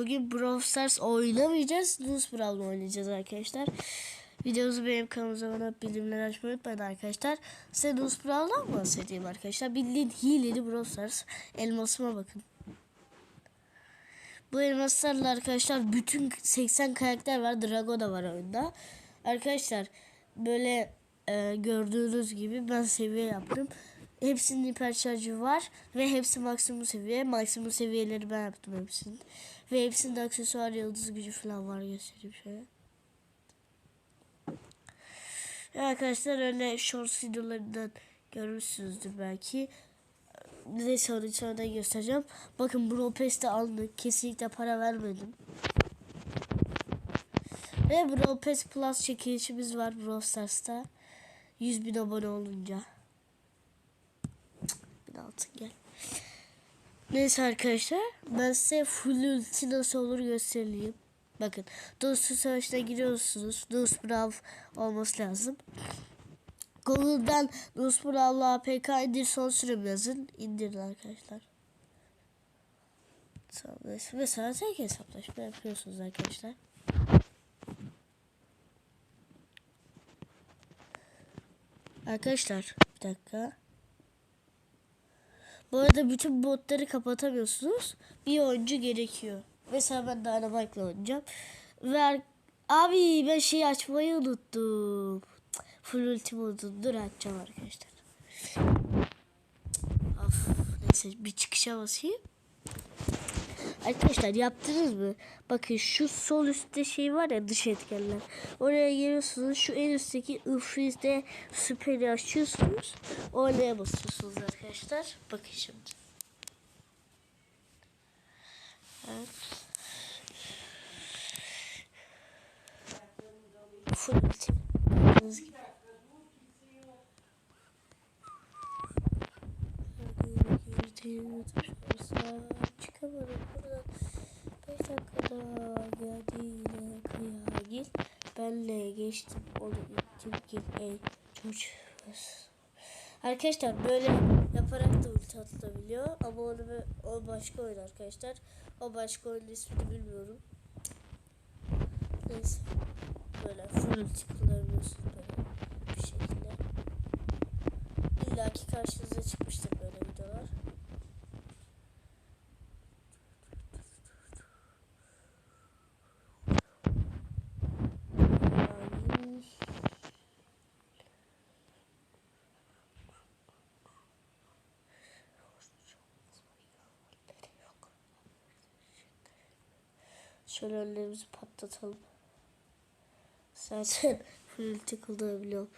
Bugün Brawl Stars oynamayacağız. Nus Brawl'la oynayacağız arkadaşlar. Videomuzu benim kanalımıza abone olup bildirimleri açmayı unutmayın arkadaşlar. Size Nus Brawl'dan bahsedeyim arkadaşlar? Bildiğin hileli Brawl Stars. Elmasıma bakın. Bu elmaslarla arkadaşlar bütün 80 karakter var. Drago da var oyunda. Arkadaşlar böyle e, gördüğünüz gibi ben seviye yaptım. Hepsinin hiper şarjı var ve hepsi maksimum seviye. Maksimum seviyeleri ben yaptım hepsinin. Ve hepsinde aksesuar yıldız gücü falan var göstereyim şöyle. Ve arkadaşlar öyle short videolarından görmüşsünüzdür belki. Ne sonra sonra göstereceğim. Bakın Brawl Pass'te aldık. Kesinlikle para vermedim. Ve Brawl Pass Plus çekilişimiz var Brawl Stars'ta. 100 bin abone olunca. Altın gel. Neyse arkadaşlar. Ben size full ulti nasıl olur göstereyim. Bakın. Dostluk savaşına giriyorsunuz. Dost Brav olması lazım. Google'dan Dost Brav'la APK indir son sürüm yazın. İndirin arkadaşlar. Tamam. Mesela tek hesaplaşma yapıyorsunuz arkadaşlar. Arkadaşlar bir dakika. Bu arada bütün botları kapatamıyorsunuz. Bir oyuncu gerekiyor. Mesela ben Dynamite'la oynayacağım. Ve ar- abi ben şeyi açmayı unuttum. Full ultim unuttum. Dur açacağım arkadaşlar. Of, neyse bir çıkışa basayım. Arkadaşlar yaptınız mı? Bakın şu sol üstte şey var ya dış etkenler. Oraya geliyorsunuz. Şu en üstteki ıfrizde süperi açıyorsunuz. Oraya basıyorsunuz arkadaşlar. Bakın şimdi. Evet. Full ultim. Gördüğünüz gibi. Çıkamadım buradan. 5 dakikada geldi yine kıya gel. Benle geçtim onu ittim gel ey çocuk. Arkadaşlar böyle yaparak da ulti atılabiliyor ama onu o başka oyun arkadaşlar. O başka oyunun ismini bilmiyorum. Neyse. Böyle full ulti kullanabiliyorsunuz böyle bir şekilde. İlla ki karşınıza çıkmıştır böyle videolar. Ay. Şöyle önlerimizi patlatalım. Zaten tıkıldığı biliyorum.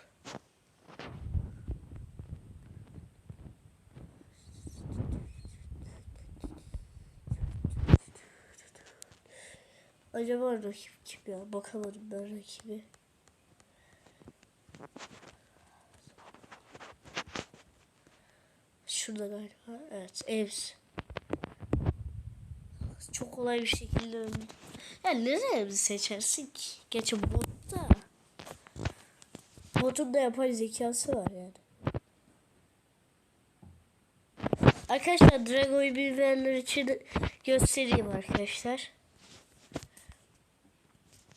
Acaba rakip kim ya? Bakamadım ben rakibi. Şurada galiba. Evet. Evs. Çok kolay bir şekilde öldüm. Ya nereye bizi seçersin ki? Geçen botta. Botun da yapay zekası var yani. Arkadaşlar Drago'yu bilmeyenler için göstereyim arkadaşlar.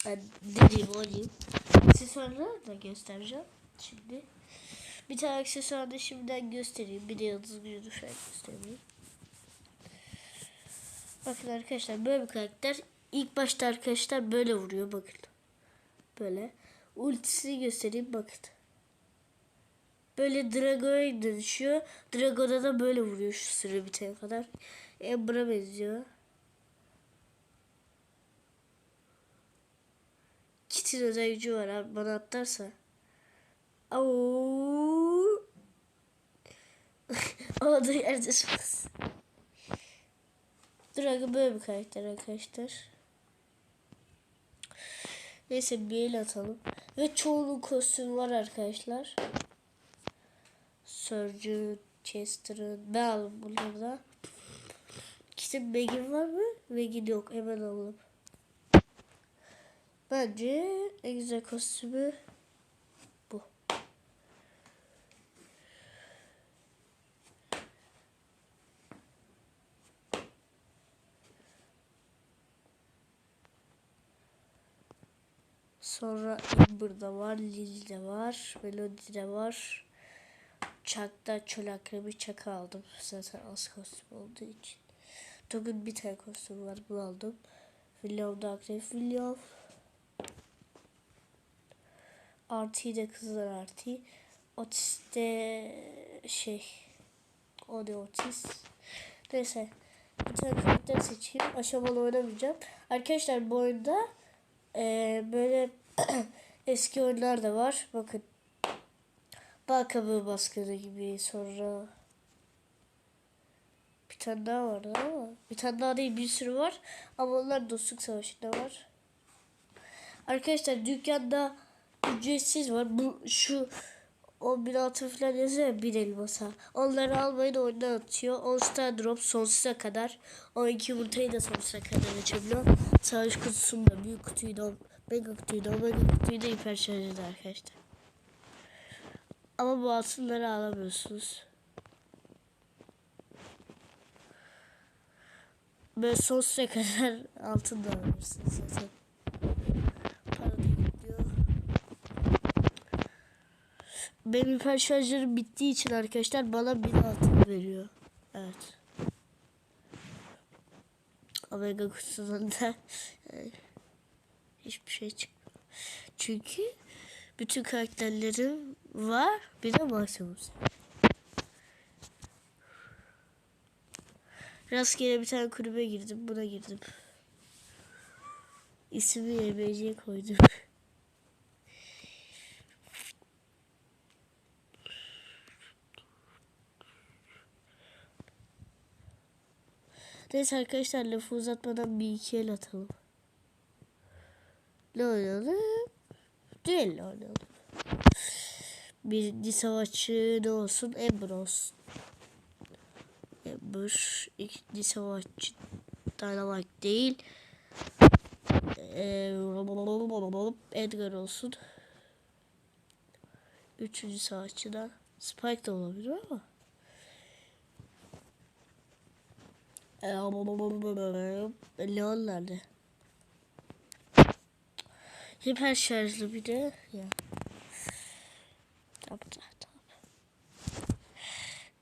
Ben dediğim oynayayım. Aksesuarları da göstereceğim. Şimdi bir tane aksesuar da şimdiden göstereyim. Bir de yıldız gücünü falan göstereyim. Bakın arkadaşlar böyle bir karakter. İlk başta arkadaşlar böyle vuruyor bakın. Böyle. Ultisini göstereyim bakın. Böyle Drago'ya dönüşüyor. Drago'da da böyle vuruyor şu süre bitene kadar. Ember'a benziyor. Kit'in özel gücü var abi bana atlarsa. Au. Olduğu yerde. Drago böyle bir karakter arkadaşlar. Neyse bir el atalım. Ve çoğunun kostümü var arkadaşlar. Surgeon, Chester'ın. Ben aldım bunları da. İkisi Meg'in var mı? Meg'in yok. Hemen alalım. Bence en güzel kostümü Sonra Amber'da var, Lily'de var, Melody'de var. Chuck'ta çöl akrebi Chuck'ı aldım. Zaten az kostüm olduğu için. Tog'un bir tane kostümü var, bunu aldım. William'da akrep William. Artı de kızlar artı. Otis'te şey o da otist. Neyse. Bir tane karakter seçeyim. Aşamalı oynamayacağım. Arkadaşlar bu oyunda eee, böyle eski oyunlar da var. Bakın. Balkabağı baskını gibi sonra bir tane daha vardı ama bir tane daha değil bir sürü var. Ama onlar dostluk savaşında var. Arkadaşlar dükkanda ücretsiz var. Bu şu 11 altın falan yazıyor ya bir elmasa. Onları almayın oyundan atıyor. 10 star drop sonsuza kadar. 12 yumurtayı da sonsuza kadar açabiliyor. Savaş kutusunda büyük kutuyu da kutuyu da omega kutuyu da hiper şarjı da arkadaşlar. Ama bu altınları alamıyorsunuz. Böyle sonsuza kadar altın da alabilirsiniz zaten. Benim hiper şarjlarım bittiği için arkadaşlar bana bir altın veriyor. Evet. Omega kutusundan hiçbir şey çıkmıyor. Çünkü bütün karakterlerim var. Bir de Maximus. Rastgele bir tane kulübe girdim. Buna girdim. İsmi YBC koydum. Neyse arkadaşlar lafı uzatmadan bir iki el atalım. Ne oynayalım? Düello oynayalım. Birinci savaşçı ne olsun? Ember olsun. Ember. İkinci savaşçı Dynamite değil. Ee, Edgar olsun. Üçüncü savaşçı da Spike de olabilir ama. Leon nerede? Hiper şarjlı bir de ya. Tamam tamam tamam.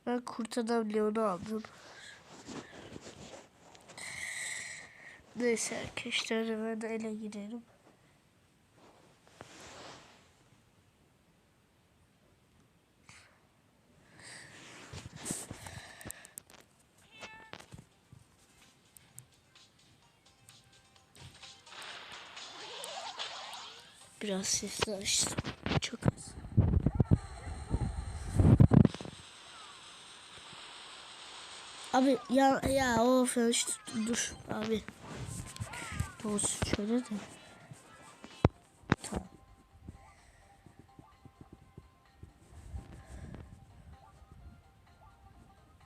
Ben kurt adam Leon'u aldım. Neyse arkadaşlar hemen ele girelim. Biraz sesli açtım. Çok az. Abi ya ya ya işte dur abi. Olsun şöyle de. Tamam.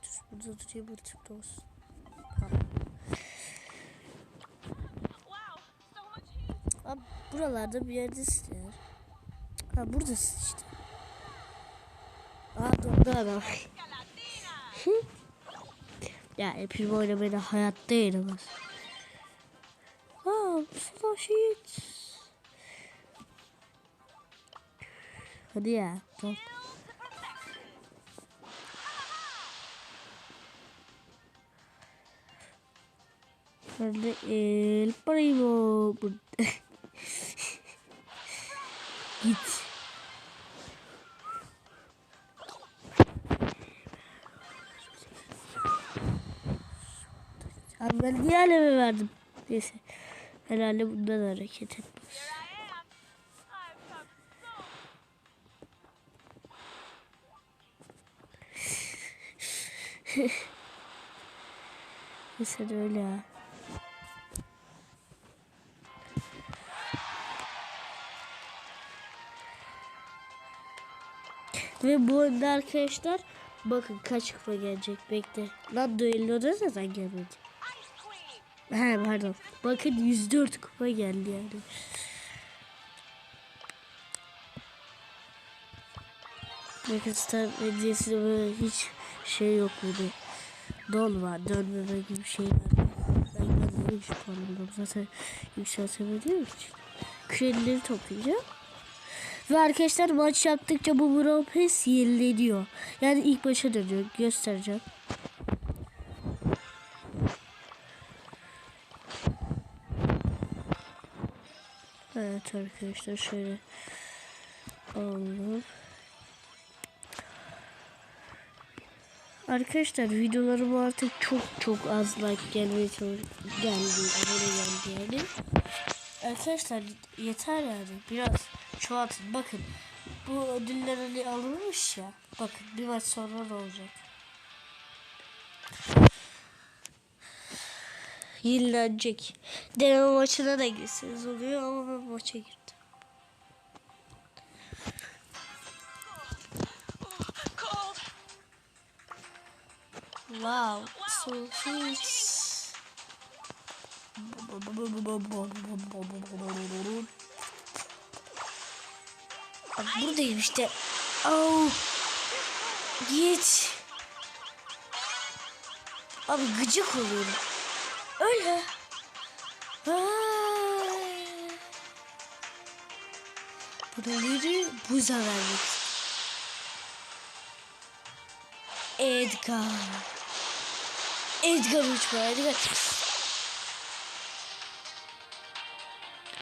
Dur burada durayım. Buralarda bir yerdesin ya. Ha buradasın işte. Aa doğru adam. ya epey oynamayı da hayatta yenemez. Aa bu şehit. Hadi ya. Tamam. Ben de el primo. Git. Abi ben niye aleme verdim? Neyse. Herhalde bundan hareket etmez. Neyse de öyle ya. Ve bu oyunda arkadaşlar bakın kaç kupa gelecek bekle. Lan düelloda zaten gelmedi. He pardon. Bakın 104 kupa geldi yani. Bakın Star Medyası'nda böyle hiç şey yok burada. Don var, dönmeme gibi şey var. Ben inanıyorum şu konuda. Zaten yükseltemediğim için. kredileri toplayacağım. Ve arkadaşlar maç yaptıkça bu Brawl Pass yenileniyor. Yani ilk başa dönüyor. Göstereceğim. Evet arkadaşlar şöyle alalım. Arkadaşlar videolarıma artık çok çok az like gelmeye geldi, abone geldi yani. Arkadaşlar yeter yani biraz çoğaltın. Bakın bu ödüller hani alınmış ya. Bakın bir maç sonra ne olacak? Yenilenecek. Deneme maçına da girseniz oluyor ama ben maça girdim. Wow, so sweet. Bak buradayım işte. Oh. Git. Abi gıcık oluyorum. Öyle. Buraları buza vermek. Edgar. Edgar uçma Edgar.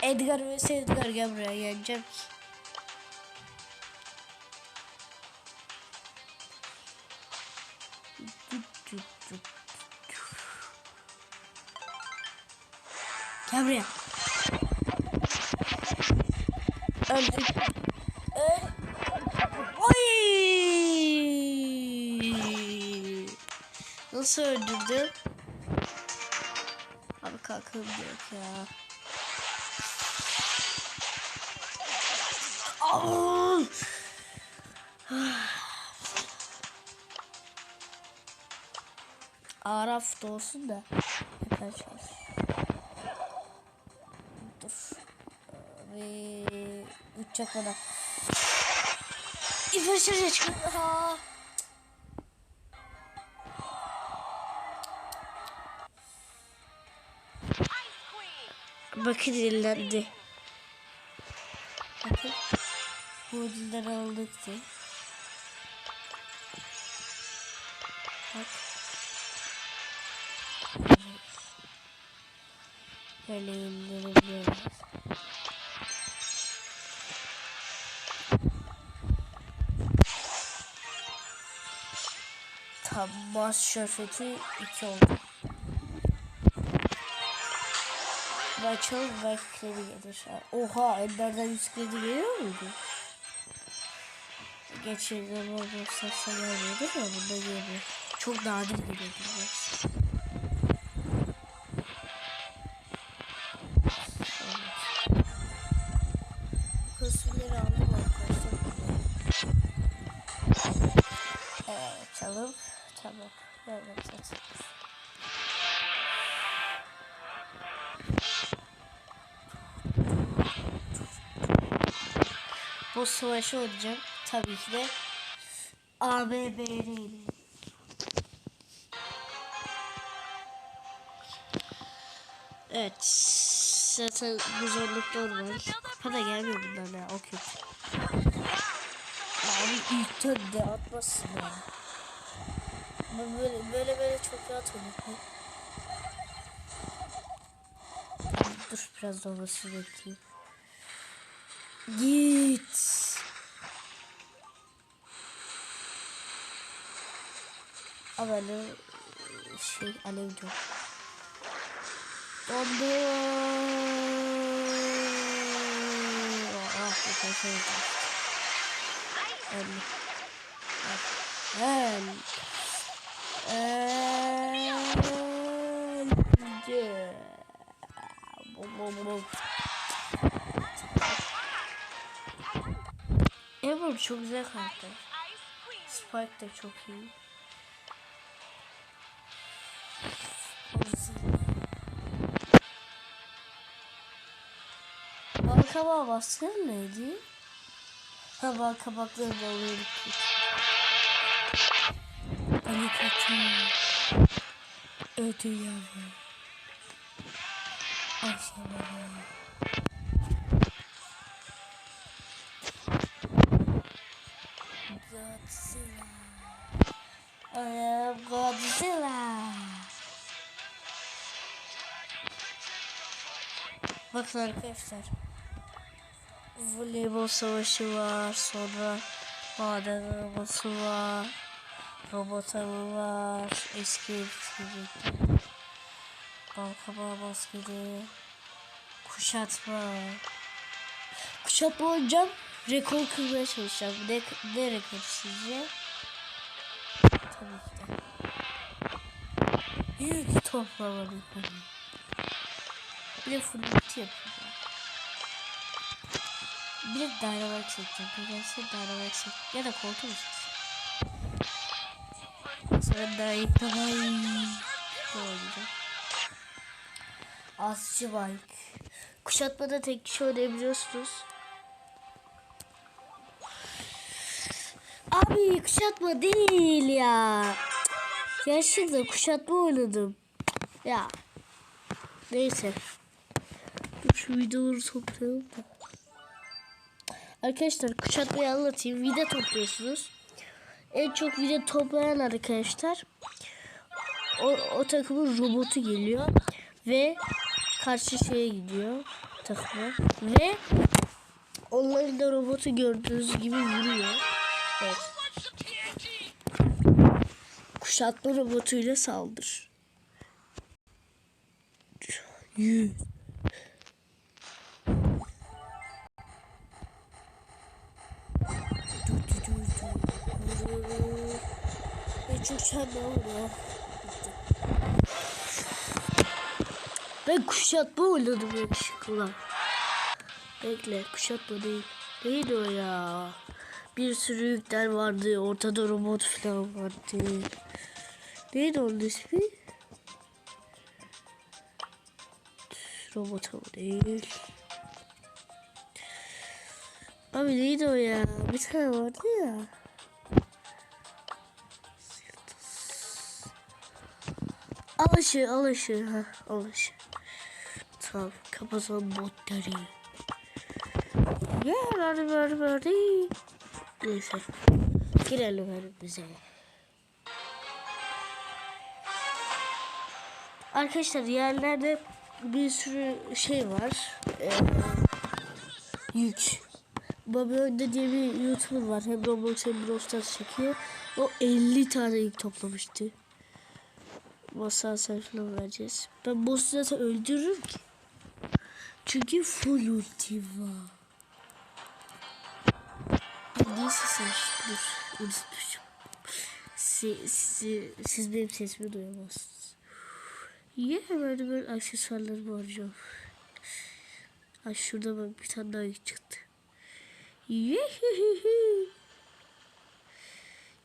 Edgar vs Edgar gel buraya geleceğim Gel buraya. Öldük. Öl. Oy! Nasıl öldürdü? Abi kalkalım yok ya. Aa! Araf da olsun da yapar uçacak bana. İfer şarja çıkıyor. Ice Queen. Bakın. Bu ödülleri aldık diye. Bak. Böyle indirebiliyoruz. Mas şöhreti 2 oldu. Açalım belki kredi gelir. Oha Ender'den 100 kredi geliyor muydu? Geçen zaman borsatsa gelmiyordu ama bunda geliyor. Çok nadir geliyor. biraz. Evet. Kostümleri aldım arkadaşlar. Evet açalım. Evet. Bu savaşı oynayacağım. Tabii ki de ABB'yle. Evet. Zaten bu zorluk normal. Gelmiyor bunlar ya. O kötü. Abi ilk törde atmasın ya. Böyle böyle böyle çok rahat oynuyorum. Dur biraz dolması bekleyeyim. Git. Ama alev şey alev yok. Dondu. Ah bir şey oldu. Öl. Bum. Ever çok güzel karakter. Spike de çok iyi. Balkabağı baskın neydi? Ha balkabakları da oluyor. Ali kaçıyor. Öldü yavrum. Aşağıya. Godzilla. Oh, Godzilla. Bakın arkadaşlar. Voleybol savaşı var. Sonra maden var. Robot araba var. Eski eski. Balkaba basketi. Kuşatma. Kuşatma oynayacağım. Rekor kırmaya çalışacağım. Ne, ne rekor sizce? Tabii ki de. Büyük toplama rekoru. Bir de fırlatı yapıyorum. Bir de dynamite çekeceğim. Nedense dynamite çek. Ya da koltuğu çekeceğim. Sonra dynamite oynayacağım. Asçı bike. Kuşatmada tek kişi oynayabiliyorsunuz. Abi kuşatma değil ya. Gerçekten kuşatma oynadım. Ya. Neyse. Şu videoları toplayalım da. Arkadaşlar kuşatmayı anlatayım. Vida topluyorsunuz. En çok vida toplayan arkadaşlar o, o takımın robotu geliyor ve karşı şeye gidiyor takıma ve onların da robotu gördüğünüz gibi vuruyor. Evet. Kuşatma robotuyla saldır. Yüz. Çok çarpma ya. Ben kuşatma oynadım yakışıklı. Bekle kuşatma değil. Neydi o ya? Bir sürü yükler vardı. Ortada robot falan vardı. Neydi onun ismi? Robot ama değil. Abi neydi o ya? Bir tane vardı ya. Alışı, alışı. Ha, alışı. Tamam, kapatalım botları. Yeah, hadi hadi hadi. Neyse. Girelim önümüze. Arkadaşlar yerlerde bir sürü şey var. Ee, yük. Bobby Önde diye bir YouTuber var. Hem Roblox hem Brawl Stars çekiyor. O 50 tane yük toplamıştı. Masa falan vereceğiz. Ben boss'u zaten öldürürüm ki. Çünkü full ulti var. Neyse sen dur. Unutmuşum. Siz, siz, siz benim sesimi duyamazsınız. Niye hemen hemen aksesuarlarımı arayacağım? Ay şurada bak bir tane daha çıktı. Yehihihi.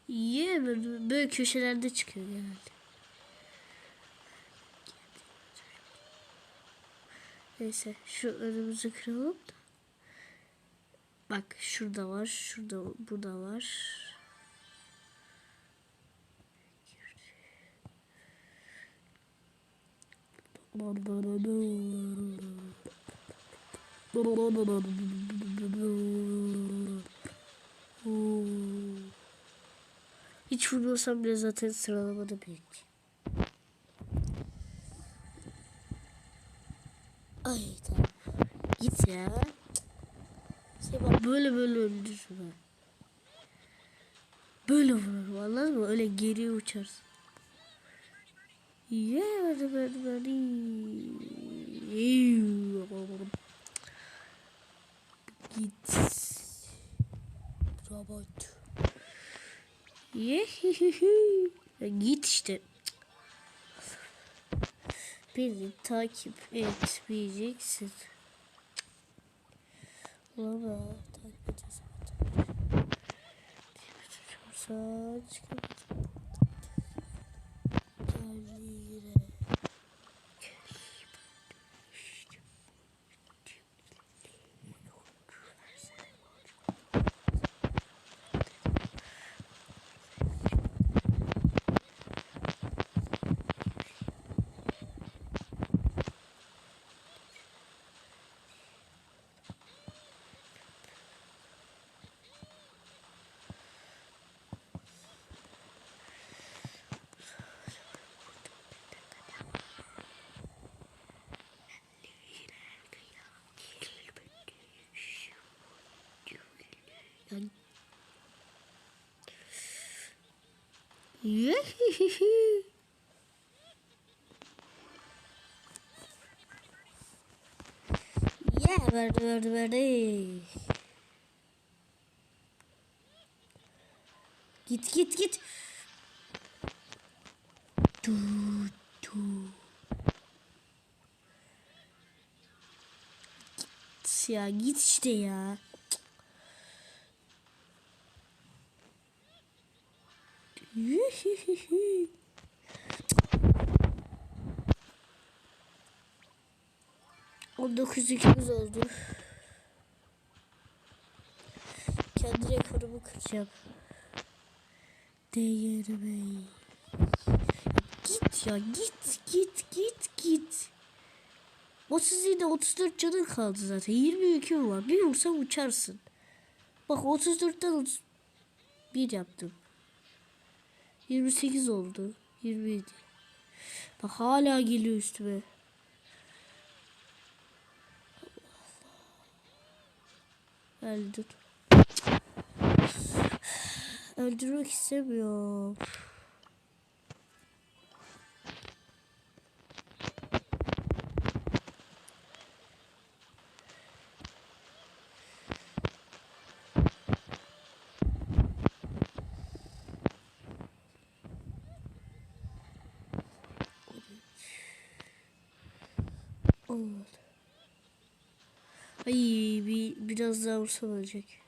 Ye böyle, böyle köşelerde çıkıyor genelde. Neyse şu önümüzü kıralım da. Bak şurada var, şurada, burada var. Hiç vurmasam bile zaten sıralamada büyük. Ay tamam. Git ya. Şey bak böyle böyle öldürürsün ha. Böyle vurur anladın mı? Öyle geriye uçarsın. Yeah, hadi hadi. Git. Robot. Ya Git işte. Beni takip etmeyeceksin. Valla takip edeceğiz. Saç Gel Yani. yeah, verdi verdi verdi. Eh. Git git git. Du du. Git ya git işte ya. Yuhuhuhu. On dokuz ikimiz oldu. Kendi rekorumu kıracağım. Değirmeyi. Git ya git git git git. 37 34 canın kaldı zaten. 22 mi var? Bir vursam uçarsın. Bak 34'ten 31 yaptım. 28 oldu. 27. Bak hala geliyor üstüme. Öldür. Öldürmek istemiyorum. Ay bir biraz daha vursam ölecek.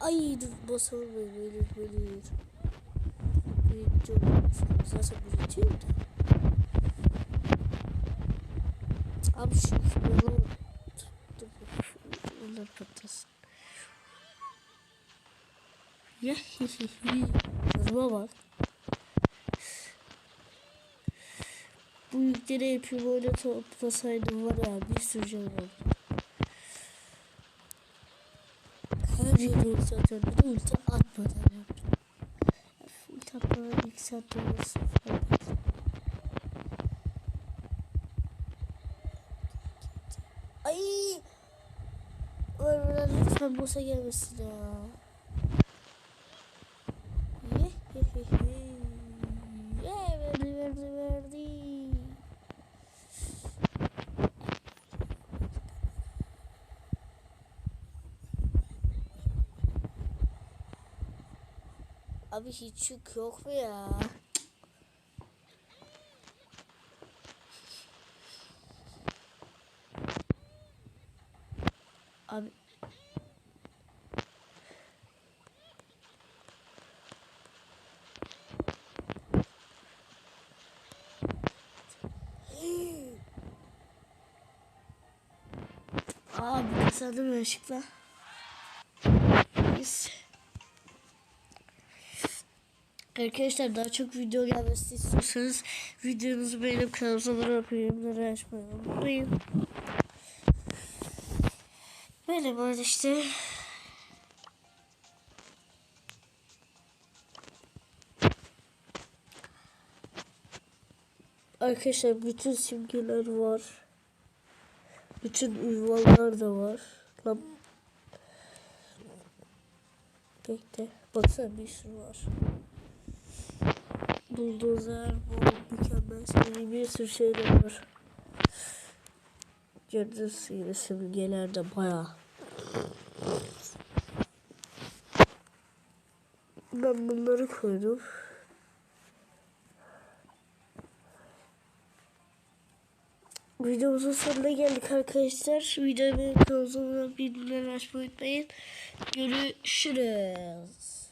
Ay dur basalım böyle böyle Abi şu yolu dur onlar patlasın. Ya hi hi hi. Hızıma bak. Bu yükleri hep böyle toplasaydım var ya bir sürü can oldu. Her yeri. Bir de ulti atmadan saatte olsun. Ay! Lütfen boss'a gelmesin ya. Ye ye ye ye. Ye verdi verdi verdi. Abi hiç yük yok mu ya? Abi Abi kazandım yanlışlıkla. Neyse. Arkadaşlar daha çok video gelmesini istiyorsanız videomuzu beğenip kanalımıza abone olup bildirimleri açmayı unutmayın. Böyle böyle işte. Arkadaşlar bütün simgeler var. Bütün ünvanlar da var. Lan. Bekle. Baksana bir sürü var. Buldozer, bu mükemmel seri bir sürü şey de var. Gördüğünüz gibi simgeler de bayağı. Ben bunları koydum. Videomuzun sonuna geldik arkadaşlar. Videoyu beğenip kanalımıza bildirimleri açmayı unutmayın. Görüşürüz.